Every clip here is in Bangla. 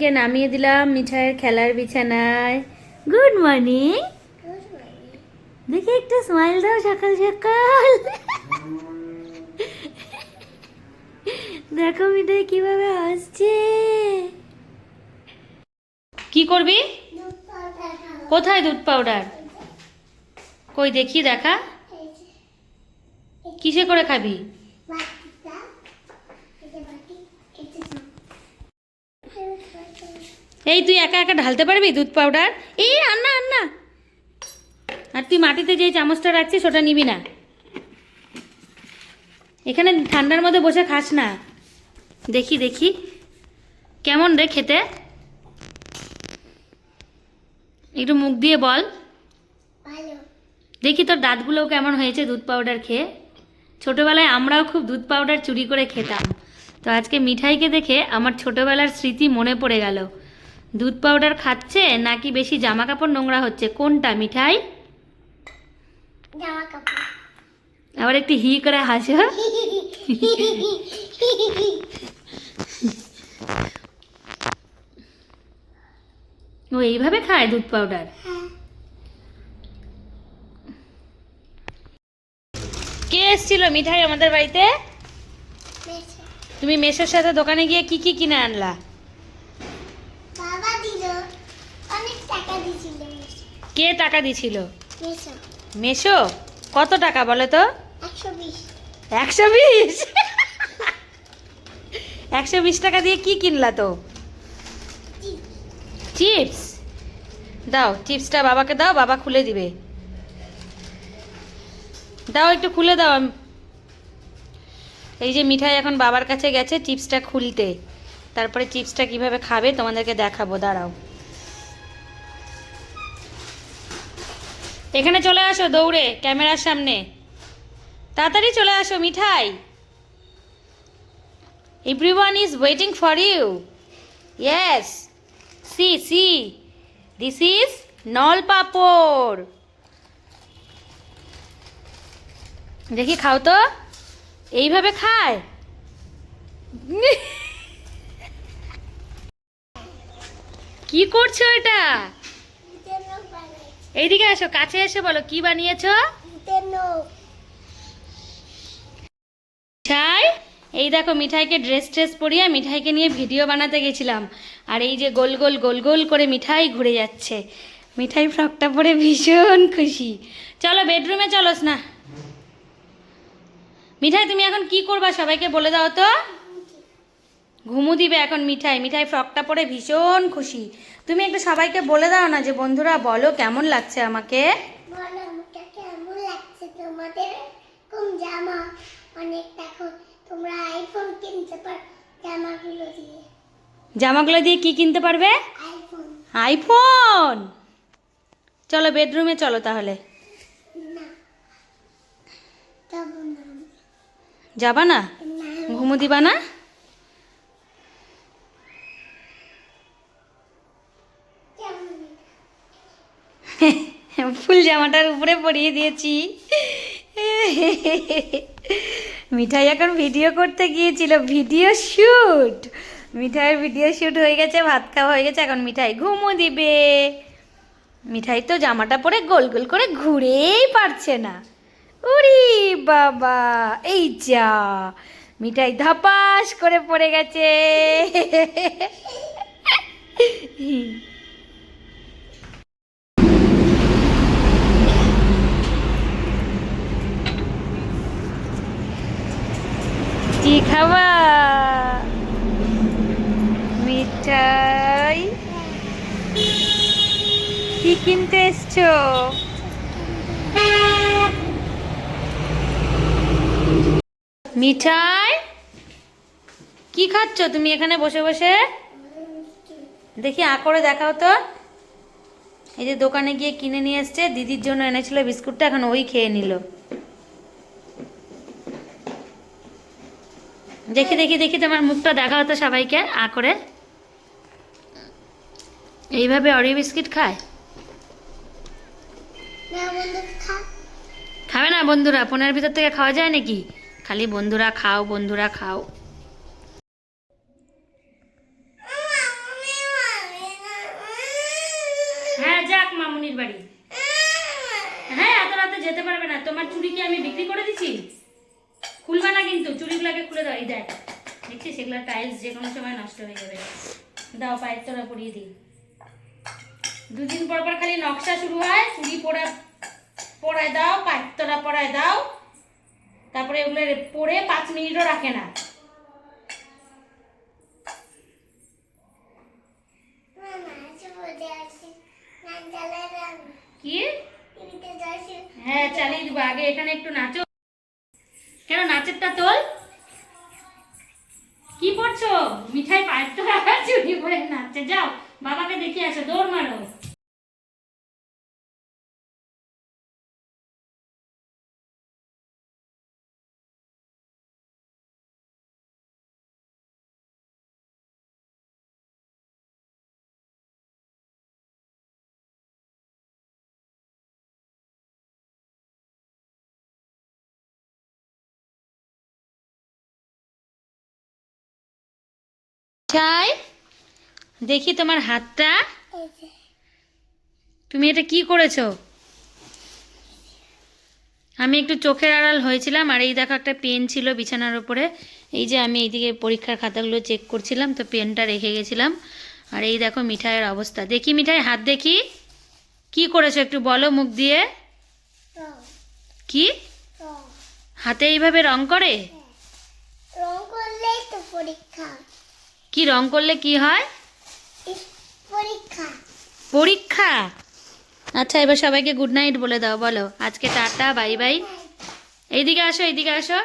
কে নামিয়ে দিলাম মিঠাইয়ের খেলার বিছানায়। গুড মর্নিং দেখি একটু স্মাইল দাও সকাল সকাল। দেখো মিঠাই কীভাবে হাসছে। কি করবি? কোথায় দুধ পাউডার কই দেখি দেখা। কিসে করে খাবি? এই তুই একা একা ঢালতে পারবি দুধ পাউডার এই আন্না আন্না। আর তুই মাটিতে যে চামচটা রাখছিস ওটা নিবি না। এখানে ঠান্ডার মধ্যে বসে খাস না। দেখি দেখি। কেমন রে খেতে? একটু মুখ দিয়ে বল। দেখি তোর দাঁতগুলোও কেমন হয়েছে দুধ পাউডার খেয়ে। ছোটোবেলায় আমরাও খুব দুধ পাউডার চুরি করে খেতাম। তো আজকে মিঠাইকে দেখে আমার ছোটোবেলার স্মৃতি মনে পড়ে গেল। দুধ পাউডার খাচ্ছে নাকি বেশি জামা কাপড় নোংরা হচ্ছে? কোনটা মিঠাই? আবার একটু হি করে হাসো। ও এইভাবে খায় দুধ পাউডার? কে এসেছিল মিঠাই আমাদের বাড়িতে? তুমি মেসোর সাথে দোকানে গিয়ে কি কি কিনে আনলা বাবা দিল অনেক টাকা দিছিল মেসো। কে টাকা দিছিল? মেসো। কত টাকা বলে তো? একশো বিশ? একশো বিশ টাকা দিয়ে কি কিনলা তো? চিপস। দাও চিপসটা বাবাকে দাও বাবা খুলে দিবে। দাও একটু খুলে দাও। এই যে মিঠাই এখন বাবার কাছে গেছে চিপসটা খুলতে। তারপরে চিপসটা কীভাবে খাবে তোমাদেরকে দেখাবো দাঁড়াও। এখানে চলে আসো দৌড়ে, ক্যামেরার সামনে। তাড়াতাড়ি চলে আসো, Mithai. Everyone is waiting for you yes see see this is নল পাপড়। দেখি খাও তো। এইভাবে খায়। কি করছ এটা? এইদিকে আসো কাছে এসে বলো কি বানিয়েছো? মিঠাই এই দেখো মিঠাইকে ড্রেস ট্রেস পরিয়ে মিঠাইকে নিয়ে ভিডিও বানাতে গেছিলাম। আর এই যে গোল গোল গোল গোল করে মিঠাই ঘুরে যাচ্ছে। মিঠাই ফ্রকটা পরে ভীষণ খুশি। চলো বেডরুমে চলোস না মিঠাই তুমি এখন কি করবা সবাইকে বলে দাও তো। ঘুমু দিবে এখন মিঠাই। মিঠাই ফ্রকটা পরে ভীষণ খুশি। তুমি একটু সবাইকে বলে দাও না যে বন্ধুরা বলো কেমন লাগছে আমাকে? বলো কেমন লাগছে তোমাদের? কম জামা? অনেক দেখো তোমরা আইফোন কিনতে পার জামাগুলো দিয়ে। জামাগুলো দিয়ে কি কিনতে পারবে? আইফোন আইফোন চলো বেডরুমে চলো তাহলে। যাব না। ঘুমু দিবা না কেমন ফুল জামাটার উপরে পরিয়ে দিয়েছি। মিঠাই এখন ভিডিও করতে গিয়েছিল, ভিডিও শুট। মিঠাইয়ের ভিডিও শুট হয়ে গেছে, ভাত খাওয়া হয়ে গেছে, এখন মিঠাই ঘুমো দিবে। মিঠাই তো জামাটা পরে গোল গোল করে ঘুরেই পারছে না। উরি বাবা, এই যা। মিঠাই ধপাস করে পড়ে গেছে। কি খাওয়া মিঠাই। কি কিনতে এসছো? মিঠাই? কি খাচ্ছ তুমি এখানে বসে বসে? দেখি আ করে দেখাও তো। এই যে দোকানে গিয়ে কিনে নিয়ে এসছে, দিদির জন্য এনেছিল বিস্কুটটা, এখন ওই খেয়ে নিল। দেখি দেখি দেখি তোমার মুখটা দেখা হতো সবাইকে আ করে। এইভাবে অরিও বিস্কিট খায়? খাবে না বন্ধুরা ফোনের ভিতর থেকে খাওয়া যায় নাকি? খালি বন্ধুরা খাও বন্ধুরা খাও। হ্যাঁ যাক মামুনির বাড়ি। হ্যাঁ এত রাতে যেতে পারবে না। তোমার চুড়ি কি আমি বিক্রি করে দিছি? খুলবে না কিন্তু চুড়িগুলোকে খুলে দাও এই দেখ। দেখছি সেগুলো টাইলস যে কোনো সময় নষ্ট হয়ে যাবে। দাও পায়ের তোরা পরিয়ে দিই। দুদিন পর পর খালি নকশা শুরু হয় চুড়ি পরা পরায় দাও পায়ের তোরা পরায় দাও। তারপরে ওগুলো পরে পাঁচ মিনিটও রাখে না। কি? হ্যাঁ চালিয়ে দিব। আগে এখানে একটু নাচো। কেন তোল। কি করছ মিঠাই পায়ের তো চুরি করে নাচছে। যাও, বাবাকে দেখিয়ে আসো, দৌড় মারো। চাই দেখি তোমার হাতটা। তুমি এটা কি করেছ? আমি একটু চোখের আড়াল হয়েছিলাম আর এই দেখো একটা পেন ছিল বিছানার উপরে। এই যে আমি এইদিকে পরীক্ষার খাতাগুলো চেক করছিলাম তো পেনটা রেখে গেছিলাম। আর এই দেখো মিঠাইয়ের অবস্থা। দেখি মিঠাই হাত দেখি। কি করেছ একটু বলো মুখ দিয়ে? রং। কি? হাতে এইভাবে রং করে? রং করলেই তো পরীক্ষা। কি রং করলে কি হয়? পরীক্ষা। পরীক্ষা? আচ্ছা এবার সবাইকে গুড নাইট বলে দাও বলো। আজকে টাটা বাই বাই এইদিকে আসো এইদিকে আসো।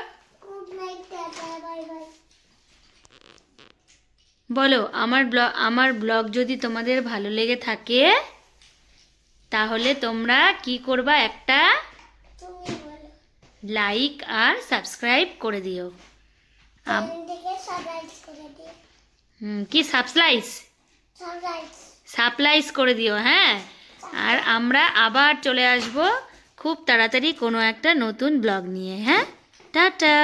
বলো আমার ব্লগ আমার ব্লগ যদি তোমাদের ভালো লেগে থাকে তাহলে তোমরা কি করবা? একটা লাইক আর সাবস্ক্রাইব করে দিও। আম- এখান থেকে সাবস্ক্রাইব করে দিও হুম, কি সাপ্লাইস? সাপ্লাইস। করে দিও হ্যাঁ? আর আমরা আবার চলে আসব খুব তাড়াতাড়ি কোনো একটা নতুন ব্লগ নিয়ে হ্যাঁ? টাটা!